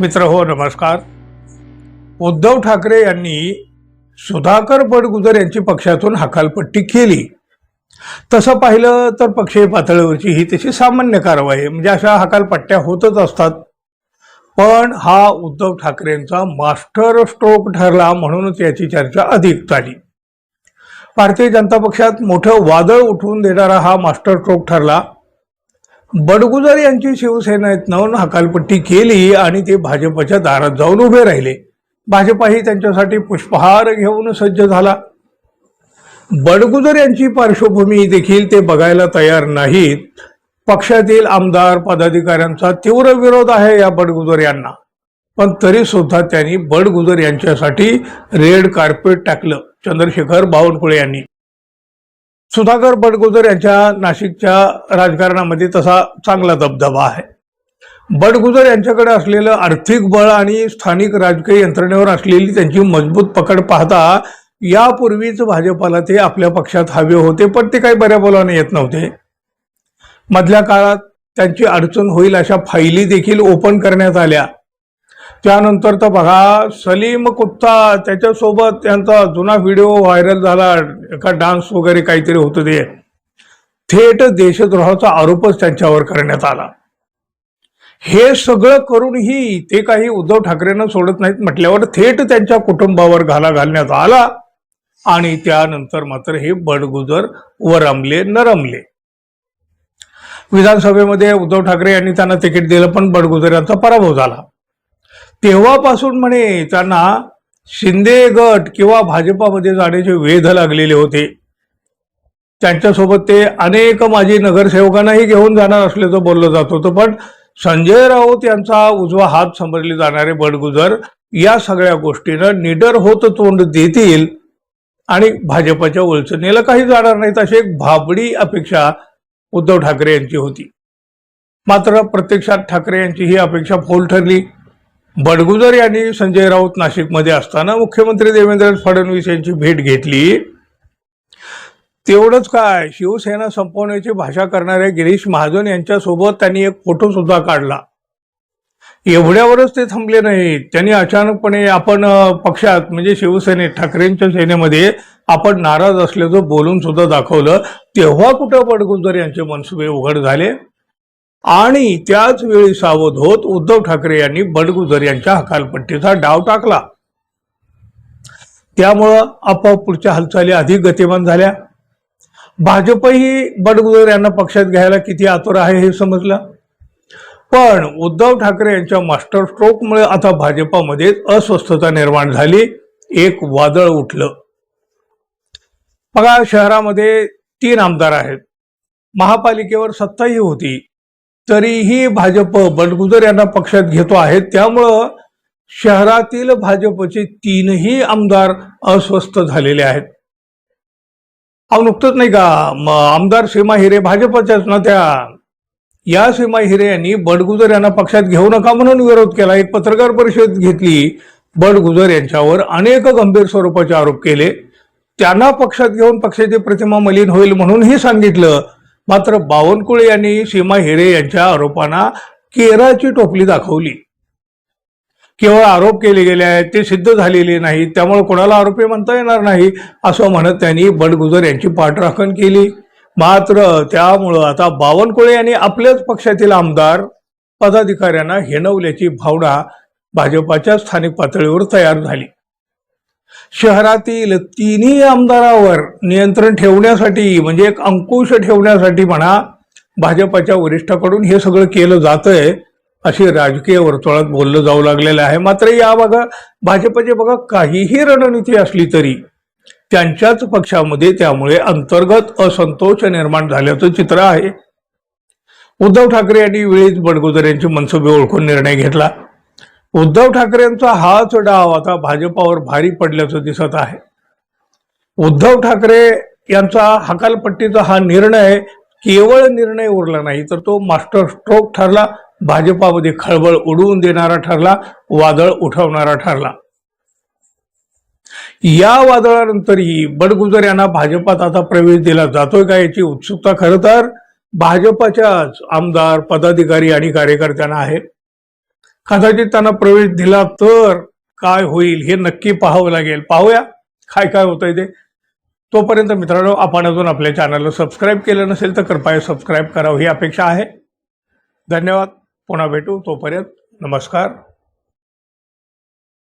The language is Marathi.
मित्र हो नमस्कार. उद्धव ठाकरे यांनी सुधाकर पडगुजर यांची पक्षातून हकालपट्टी केली. तसं पाहिलं तर पक्षीय पातळीवरची ही तशी सामान्य कारवाई आहे. म्हणजे अशा हकालपट्ट्या होतच असतात. पण हा उद्धव ठाकरेंचा मास्टर स्ट्रोक ठरला म्हणूनच याची चर्चा अधिक झाली. भारतीय जनता पक्षात मोठं वादळ उठवून देणारा हा मास्टर स्ट्रोक ठरला. बडगुजर यांची शिवसेनेतनं हकालपट्टी केली आणि ते भाजपच्या दारात जाऊन उभे राहिले. भाजपाही त्यांच्यासाठी पुष्पहार घेऊन सज्ज झाला. बडगुजर यांची पार्श्वभूमी देखील ते बघायला तयार नाहीत. पक्षातील आमदार पदाधिकाऱ्यांचा तीव्र विरोध आहे या बडगुजर यांना. पण तरी सुद्धा त्यांनी बडगुजर यांच्यासाठी रेड कार्पेट टाकलं. चंद्रशेखर बावनकुळे यांनी. सुधाकर बडगुजर यांच्या नाशिकच्या राजकारणामध्ये तसा चांगला दबदबा आहे. बडगुजर यांच्याकडे असलेलं आर्थिक बळ आणि स्थानिक राजकीय यंत्रणेवर असलेली त्यांची मजबूत पकड पाहता यापूर्वीच भाजपाला ते आपल्या पक्षात हवे होते पण ते काही बऱ्या बोलाने येत नव्हते. मधल्या काळात त्यांची अडचण होईल अशा फाईली देखील ओपन करण्यात आल्या. त्यानंतर तर बघा सलीम कुत्ता त्याच्यासोबत त्यांचा जुना व्हिडिओ व्हायरल झाला. एका डान्स वगैरे काहीतरी होतं ते. थेट देशद्रोहाचा आरोपच त्यांच्यावर करण्यात आला. हे सगळं करूनही ते काही उद्धव ठाकरेंना सोडत नाहीत म्हटल्यावर थेट त्यांच्या कुटुंबावर घाला घालण्यात आला. आणि त्यानंतर मात्र हे बडगुजर वरमले नरमले. विधानसभेमध्ये उद्धव ठाकरे यांनी त्यांना तिकीट दिलं पण बडगुजर यांचा पराभव झाला. तेव्हापासून म्हणे त्यांना शिंदे गट किंवा भाजपामध्ये जाण्याचे वेध लागलेले होते. त्यांच्यासोबत ते अनेक माजी नगरसेवकांनाही घेऊन जाणार असल्याचं बोललं जात होतं पण संजय राऊत यांचा उजवा हात समजले जाणारे बडगुजर या सगळ्या गोष्टीनं निडर होत तोंड देतील आणि भाजपाच्या वळचणीला काही जाणार नाहीत अशी एक भाबडी अपेक्षा उद्धव ठाकरे यांची होती. मात्र प्रत्यक्षात ठाकरे यांची ही अपेक्षा फोल ठरली. बडगुजर यांनी संजय राऊत नाशिकमध्ये असताना मुख्यमंत्री देवेंद्र फडणवीस यांची भेट घेतली. तेवढंच काय शिवसेना संपवण्याची भाषा करणाऱ्या गिरीश महाजन यांच्यासोबत त्यांनी एक फोटो सुद्धा काढला. एवढ्यावरच ते थांबले नाहीत. त्यांनी अचानकपणे आपण पक्षात म्हणजे शिवसेनेत ठाकरेंच्या सेनेमध्ये आपण नाराज असल्याचं बोलून सुद्धा दाखवलं. तेव्हा कुठं बडगुजर यांचे मनसुबे उघड झाले? आणि त्याच वेळी सावध होत उद्धव ठाकरे यांनी बडगुजर यांच्या हकालपट्टीचा डाव टाकला. त्यामुळं आपोआप पुढच्या हालचाली अधिक गतिमान झाल्या. भाजपही बडगुजर यांना पक्षात घ्यायला किती आतुर आहे हे समजलं. पण उद्धव ठाकरे यांच्या मास्टर स्ट्रोकमुळे आता भाजपामध्ये अस्वस्थता निर्माण झाली एक वादळ उठलं. बघा शहरामध्ये तीन आमदार आहेत. महापालिकेवर सत्ताही होती. तरीही भाजप बंडगुजर यांना पक्षात घेतो आहे. त्यामुळं शहरातील भाजपचे तीनही आमदार अस्वस्थ झालेले आहेत. अहो नुकतंच नाही का? आमदार सीमा हिरे भाजपच्याच ना त्या. या सीमा हिरे यांनी बडगुजर यांना पक्षात घेऊ नका म्हणून विरोध केला. एक पत्रकार परिषद घेतली. बडगुजर यांच्यावर अनेक गंभीर स्वरूपाचे आरोप केले. त्यांना पक्षात घेऊन पक्षाची प्रतिमा मलिन होईल म्हणूनही सांगितलं. मात्र बावनकुळे यांनी सीमा हिरे यांच्या आरोपांना केराची टोपली दाखवली. केवळ आरोप केले गेले आहेत ते सिद्ध झालेले नाहीत त्यामुळे कोणाला आरोपी म्हणता येणार नाही असं म्हणत त्यांनी बडगुजर यांची पाठराखण केली. मात्र त्यामुळं आता बावनकुळे यांनी आपल्याच पक्षातील आमदार पदाधिकाऱ्यांना हेनवल्याची भावना भाजपाच्या स्थानिक पातळीवर तयार झाली. शहरातील तिन्ही आमदारावर नियंत्रण ठेवण्यासाठी म्हणजे एक अंकुश ठेवण्यासाठी म्हणा भाजपाच्या वरिष्ठाकडून हे सगळं केलं जातंय अशी राजकीय वर्तुळात बोललं जाऊ लागलेलं आहे. मात्र या बघा भाजपचे बघा काहीही रणनीती असली तरी त्यांच्याच पक्षामध्ये त्यामुळे अंतर्गत असंतोष निर्माण झाल्याचं चित्र आहे. उद्धव ठाकरे यांनी वेळीच बडगुजर यांची मनसुबे ओळखून निर्णय घेतला. उद्धव ठाकरेंचा हाच डाव आता भाजपावर भारी पडल्याचं दिसत आहे. उद्धव ठाकरे यांचा हकालपट्टीचा हा निर्णय केवळ निर्णय उरला नाही तर तो मास्टर स्ट्रोक ठरला भाजपामध्ये खळबळ उडवून देणारा ठरला वादळ उठवणारा ठरला. या वादळानंतरही बडगुजर यांना भाजपात आता प्रवेश दिला जातोय का याची उत्सुकता खरं तर भाजपाच्याच आमदार पदाधिकारी आणि कार्यकर्त्यांना आहे. कदाचित त्यांना प्रवेश दिला तर काय होईल हे नक्की पाहावं लागेल. पाहूया. काय काय होतंय ते. तोपर्यंत मित्रांनो आपण अजून आपल्या चॅनलला सबस्क्राईब केलं नसेल तर कृपया सबस्क्राईब करावं. ही अपेक्षा आहे. धन्यवाद. पुन्हा भेटू. तोपर्यंत नमस्कार.